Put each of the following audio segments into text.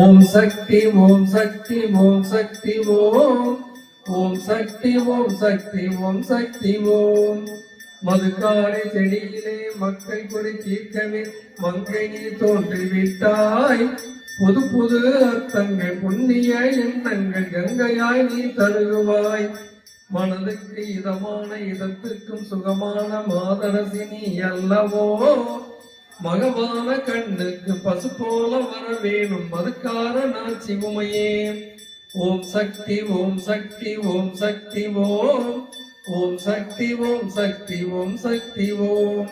ஓம் சக்தி ஓம் சக்தி ஓம் சக்தி ஓம். ஓம் சக்தி ஓம் சக்தி ஓம் சக்தி ஓம். மதுக்காரை செடியிலே மக்கள் கொடி தீர்க்கவே மங்கை நீ தோன்றிவிட்டாய். புது புது அர்த்தங்கள் புண்ணிய எண்ணங்கள் கங்கையாய் நீ தருகுவாய் மனதுக்கு இதமான இதத்திற்கும் சுகமான மாதரசினி அல்லவோ. மகவான கண்ணுக்கு பசு போல வர வேணும் மதுக்கார நாச்சி உமையே. ஓம் சக்தி ஓம் சக்தி ஓம் சக்தி ஓம். ஓம் சக்தி ஓம் சக்தி ஓம் சக்தி ஓம்.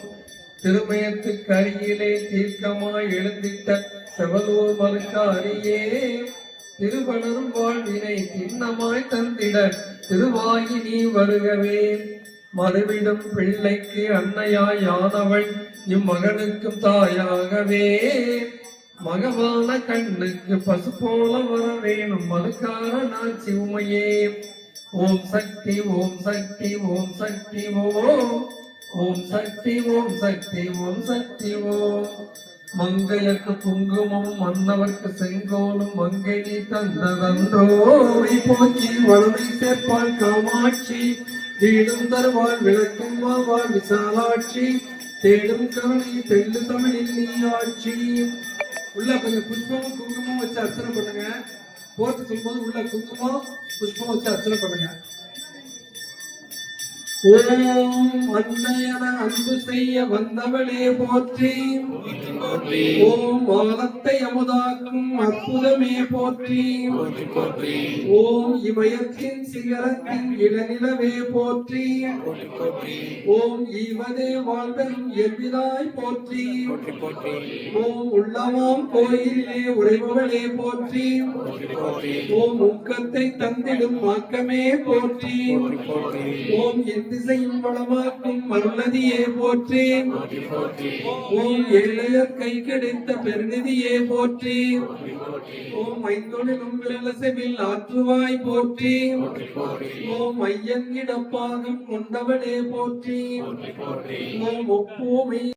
திருமயத்துக்கு அருகிலே தீர்க்கமாய் எழுந்திட்ட செவலூர் மறுக்காரியே திருவளரும் வாழ்வினை திண்ணமாய் தந்திட திருவாயினி நீ வருகவே. மறுவிடும் பிள்ளைக்கு அன்னையாய் யானவள் இம்மகனுக்கும் தாயாகவே. மகவான கண்ணுக்கு பசு போல வர வேணும் மதுக்கார நாச்சி உமையே ஓம் சக்தி ஓம் சக்தி ஓம் சக்தி ஓம். ஓம் சக்தி ஓம் சக்தி ஓம் சக்தி ஓம். மங்கையர்க்கு குங்குமம் மன்னவர்க்கு செங்கோலும் மங்கை நீ தந்ததன்றோ. போக்கி வளமை சேர்ப்பாள் காமாட்சி. வீடும் தருவாள் விளக்கும் மாவாள் விசாலாட்சி. தேடும் கருணை தெள்ளு தமிழில் நீ ஆட்சி. உள்ள கொஞ்சம் புஷ்பமும் குங்குமம் வச்சு அர்ச்சனை பண்ணுங்க. போட்டு சொல்லும்போது உள்ள குங்குமம் புஷ்பம் வச்சு அர்ச்சனை பண்ணுங்க. ஓம் அன்னையன அன்பு செய்ய வந்தவளே போற்றி. ஓம் வானத்தை அமுதாக்கும் அற்புதமே போற்றி. ஓம் இமயத்தின் சிகரத்தின் இளநிலவே போற்றி. ஓம் ஈவதே வாழ்வெனும் எவ்விதாய் போற்றி. ஓம் உள்ளமாம் கோயிலே உறைபவளே போற்றி. ஓம் ஊக்கத்தை தந்திடும் ஆக்கமே போற்றி. ஓம் இந்த திசையும் வளமாக்கும் மருளதியே போற்றி. ஓம் ஏழையர் கை கிடைத்த பெருநிதியே போற்றி. ஓம் ஐந்தொழிலும் விரலசைவில் ஆற்றுவாய் போற்றி. ஓம் ஐயன் இடப்பாகம் கொண்டவனே போற்றி. ஓம் ஒப்பூமை